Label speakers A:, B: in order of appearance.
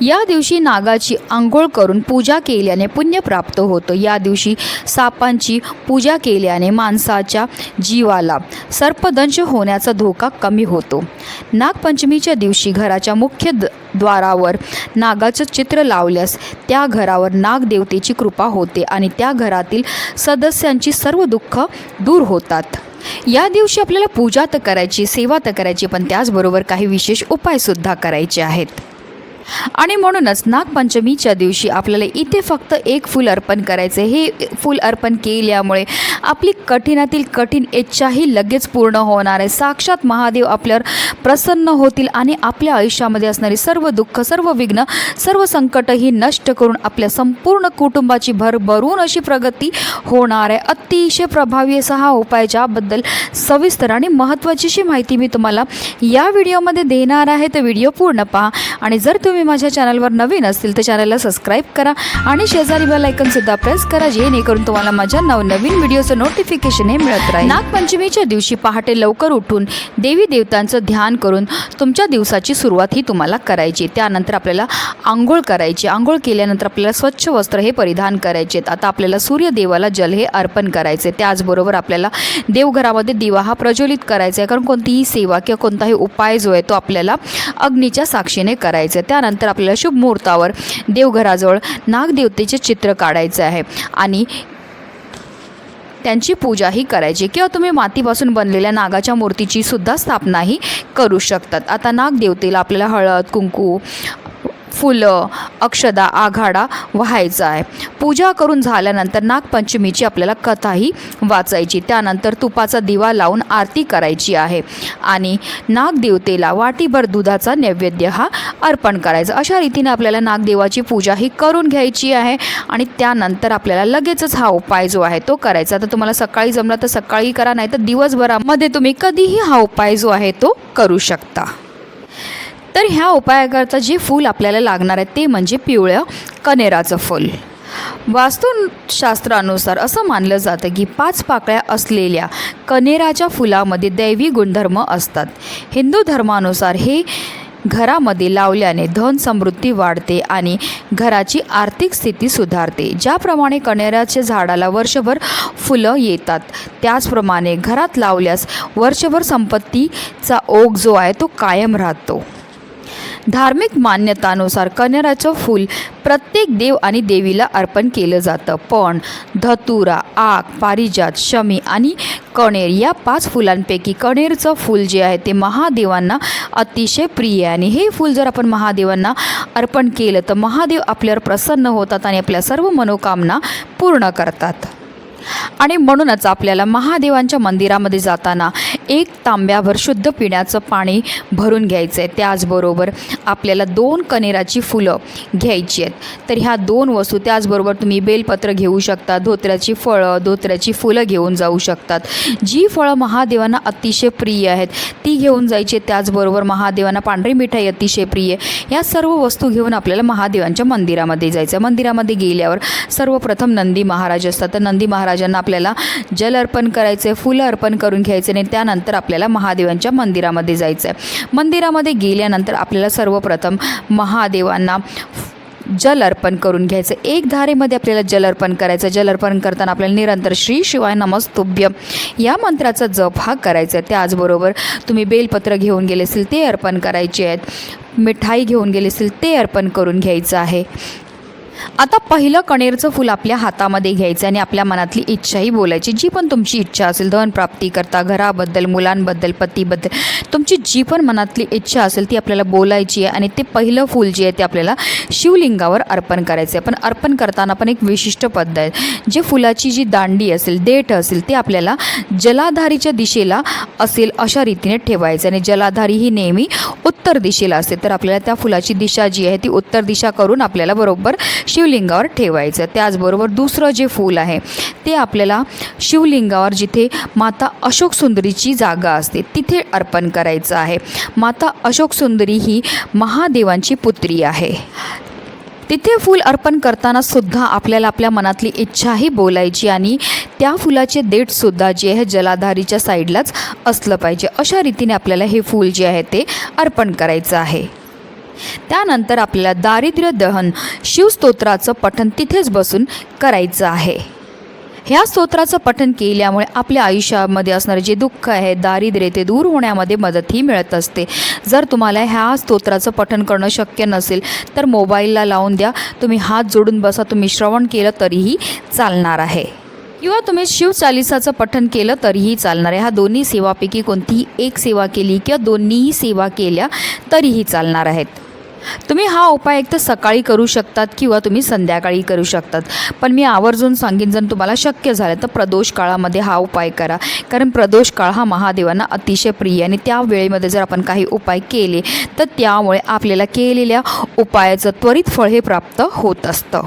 A: या दिवशी नागाची आंघोळ करून पूजा केल्याने पुण्य प्राप्त होतं. या दिवशी सापांची पूजा केल्याने माणसाच्या जीवाला सर्पदंश होण्याचा धोका कमी होतो. नागपंचमीच्या दिवशी घराच्या मुख्य द द्वारावर नागाचं चित्र लावल्यास त्या घरावर नागदेवतेची कृपा होते आणि त्या घरातील सदस्यांची सर्व दुःख दूर होतात. या दिवशी आपल्याला पूजा तर करायची सेवा तर करायची पण त्याचबरोबर काही विशेष उपायसुद्धा करायचे आहेत. आणि म्हणूनच नागपंचमीच्या दिवशी आपल्याला इथे फक्त एक फूल अर्पण करायचे हे फूल अर्पण केल्यामुळे आपली कठीणातील कठीण इच्छाही लगेच पूर्ण होणार आहे. साक्षात महादेव आपल्यावर प्रसन्न होतील आणि आपल्या आयुष्यामध्ये असणारी सर्व दुःख सर्व विघ्न सर्व संकटही नष्ट करून आपल्या संपूर्ण कुटुंबाची भरभरून अशी प्रगती होणार आहे. अतिशय प्रभावी असा हा उपाय ज्याबद्दल सविस्तर आणि महत्त्वाचीशी माहिती मी तुम्हाला या व्हिडिओमध्ये देणार आहे. तर व्हिडिओ पूर्ण पहा आणि जर तुम्ही तुम्ही माझ्या चॅनलवर नवीन असतील तर चॅनलला सबस्क्राईब करा आणि शेजारी बेल आयकनसुद्धा प्रेस करा जेणेकरून तुम्हाला माझ्या नवनवीन व्हिडिओचं नोटिफिकेशन हे मिळत राहील. नागपंचमीच्या दिवशी पहाटे लवकर उठून देवी देवतांचं ध्यान करून तुमच्या दिवसाची सुरुवात ही तुम्हाला करायची. त्यानंतर आपल्याला आंघोळ करायची. आंघोळ केल्यानंतर आपल्याला स्वच्छ वस्त्र हे परिधान करायचे. आता आपल्याला सूर्यदेवाला जल हे अर्पण करायचे. त्याचबरोबर आपल्याला देवघरामध्ये दिवा हा प्रज्वलित करायचा आहे. कारण कोणतीही सेवा किंवा कोणताही उपाय जो आहे तो आपल्याला अग्नीच्या साक्षीने करायचा आहे. त्या त्यानंतर आपल्याला शुभ मुहूर्तावर देवघराजवळ नागदेवतेचे चित्र काढायचं आहे. आणि त्यांची पूजाही करायची. किंवा तुम्ही मातीपासून बनलेल्या नागाच्या मूर्तीची सुद्धा स्थापनाही करू शकतात. आता नागदेवतेला आपल्याला हळद कुंकू फुलं अक्षदा आघाडा व्हायचा आहे. पूजा करून झाल्यानंतर नागपंचमीची आपल्याला कथाही वाचायची. त्यानंतर तुपाचा दिवा लावून आरती करायची आहे. आणि नागदेवतेला वाटीभर दुधाचा नैवेद्य हा अर्पण करायचा. अशा रीतीने आपल्याला नागदेवाची पूजा ही करून घ्यायची आहे. आणि त्यानंतर आपल्याला लगेचच हा उपाय जो आहे तो करायचा. तर तुम्हाला सकाळी जमला तर सकाळी करा नाही तर दिवसभरामध्ये तुम्ही कधीही हा उपाय जो आहे तो करू शकता. तर ह्या उपायाकरता जे फूल आपल्याला लागणार आहे ते म्हणजे पिवळं कनेराचं फूल. वास्तुशास्त्रानुसार असं मानलं जातं की पाच पाकळ्या असलेल्या कनेराच्या फुलामध्ये दैवी गुणधर्म असतात. हिंदू धर्मानुसार हे घरामध्ये लावल्याने धन समृद्धी वाढते आणि घराची आर्थिक स्थिती सुधारते. ज्याप्रमाणे कणेराच्या झाडाला वर्षभर फुलं येतात त्याचप्रमाणे घरात लावल्यास वर्षभर संपत्तीचा ओघ जो आहे तो कायम राहतो. धार्मिक मान्यतानुसार कन्याराचं फूल प्रत्येक देव आणि देवीला अर्पण केलं जातं. पण धतुरा आग पारिजात शमी आणि कणेर या पाच फुलांपैकी कणेरचं फूल जे आहे ते महादेवांना अतिशय प्रिय आहे. आणि हे फूल जर आपण महादेवांना अर्पण केलं तर महादेव आपल्यावर प्रसन्न होतात आणि आपल्या सर्व मनोकामना पूर्ण करतात. आणि म्हणूनच आपल्याला महादेवांच्या मंदिरामध्ये जाताना एक तांब्याभर शुद्ध पिण्याचं पाणी भरून घ्यायचं आहे त्याचबरोबर आपल्याला दोन कनेराची फुलं घ्यायची आहेत. तर ह्या दोन वस्तू त्याचबरोबर तुम्ही बेलपत्र घेऊ शकता धोत्र्याची फळं धोत्र्याची फुलं घेऊन जाऊ शकतात. जी फळं महादेवांना अतिशय प्रिय आहेत ती घेऊन जायची त्याचबरोबर महादेवांना पांढरी मिठाई अतिशय प्रिय आहे. या सर्व वस्तू घेऊन आपल्याला महादेवांच्या मंदिरामध्ये जायचं आहे मंदिरामध्ये गेल्यावर सर्वप्रथम नंदी महाराज असतात. तर नंदी महाराज महाराजांना आपल्याला जल अर्पण करायचं आहे फुलं अर्पण करून घ्यायचे आणि त्यानंतर आपल्याला महादेवांच्या मंदिरामध्ये जायचं आहे मंदिरामध्ये गेल्यानंतर आपल्याला सर्वप्रथम महादेवांना जल अर्पण करून घ्यायचं. एक धारेमध्ये आपल्याला जल अर्पण करायचं. जल अर्पण करताना आपल्याला निरंतर श्री शिवाय नमस्तुभ्य या मंत्राचा जप हा करायचा आहे. त्याचबरोबर तुम्ही बेलपत्र घेऊन गेले असेल ते अर्पण करायचे आहेत. मिठाई घेऊन गेले असेल ते अर्पण करून घ्यायचं आहे. आता पहिलं कणेरचं फूल आपल्या हातामध्ये घ्यायचं आणि आपल्या मनातली इच्छाही बोलायची. जी पण तुमची इच्छा असेल धन प्राप्ती करता घराबद्दल मुलांबद्दल पतीबद्दल तुमची जी पण मनातली इच्छा असेल ती आपल्याला बोलायची आहे आणि ते पहिलं फूल जे आहे ते आपल्याला शिवलिंगावर अर्पण करायचं आहे पण अर्पण करताना पण एक विशिष्ट पद्धत आहे. जे फुलाची जी दांडी असेल देठ असेल ते आपल्याला जलाधारीच्या दिशेला असेल अशा रीतीने ठेवायचं आणि जलाधारी ही नेहमी उत्तर दिशेला असते. तर आपल्याला त्या फुलाची दिशा जी आहे ती उत्तर दिशा करून आपल्याला बरोबर शिवलिंगावर ठेवायचं. त्याचबरोबर दुसरं जे फूल आहे ते आपल्याला शिवलिंगावर जिथे माता अशोक सुंदरीची जागा असते तिथे अर्पण करायचं आहे. माता अशोक सुंदरी ही महादेवांची पुत्री आहे. तिथे फूल अर्पण करताना सुद्धा आपल्याला आपल्या मनातली इच्छाही बोलायची आणि त्या फुलाचे देठसुद्धा जे आहे जलाधारीच्या साईडलाच असलं पाहिजे. अशा रीतीने आपल्याला हे फूल जे आहे ते अर्पण करायचं आहे. त्यानंतर आपल्याला दारिद्र्य दहन शिवस्तोत्राचं पठण तिथेच बसून करायचं आहे. ह्या स्तोत्राचं पठण केल्यामुळे आपल्या आयुष्यामध्ये असणारे जे दुःख आहे दारिद्र्य ते दूर होण्यामध्ये मदतही मिळत असते. जर तुम्हाला ह्या स्तोत्राचं पठण करणं शक्य नसेल तर मोबाईलला लावून द्या. तुम्ही हात जोडून बसा. तुम्ही श्रवण केलं तरीही चालणार आहे. किंवा तुम्ही शिवचालिसाचं पठण केलं तरीही चालणार आहे. ह्या दोन्ही सेवापैकी कोणतीही एक सेवा केली किंवा दोन्हीही सेवा केल्या तरीही चालणार आहेत. तुम्ही हा उपाय एक तर सकाळी करू शकतात किंवा तुम्ही संध्याकाळी करू शकतात. पण मी आवर्जून सांगेन जर तुम्हाला शक्य झालं तर प्रदोष काळामध्ये हा उपाय करा. कारण प्रदोष काळ हा महादेवांना अतिशय प्रिय आणि त्या वेळेमध्ये जर आपण काही उपाय केले तर त्यामुळे आपल्याला केलेल्या उपायाचं त्वरित फळ हे प्राप्त होत असतं.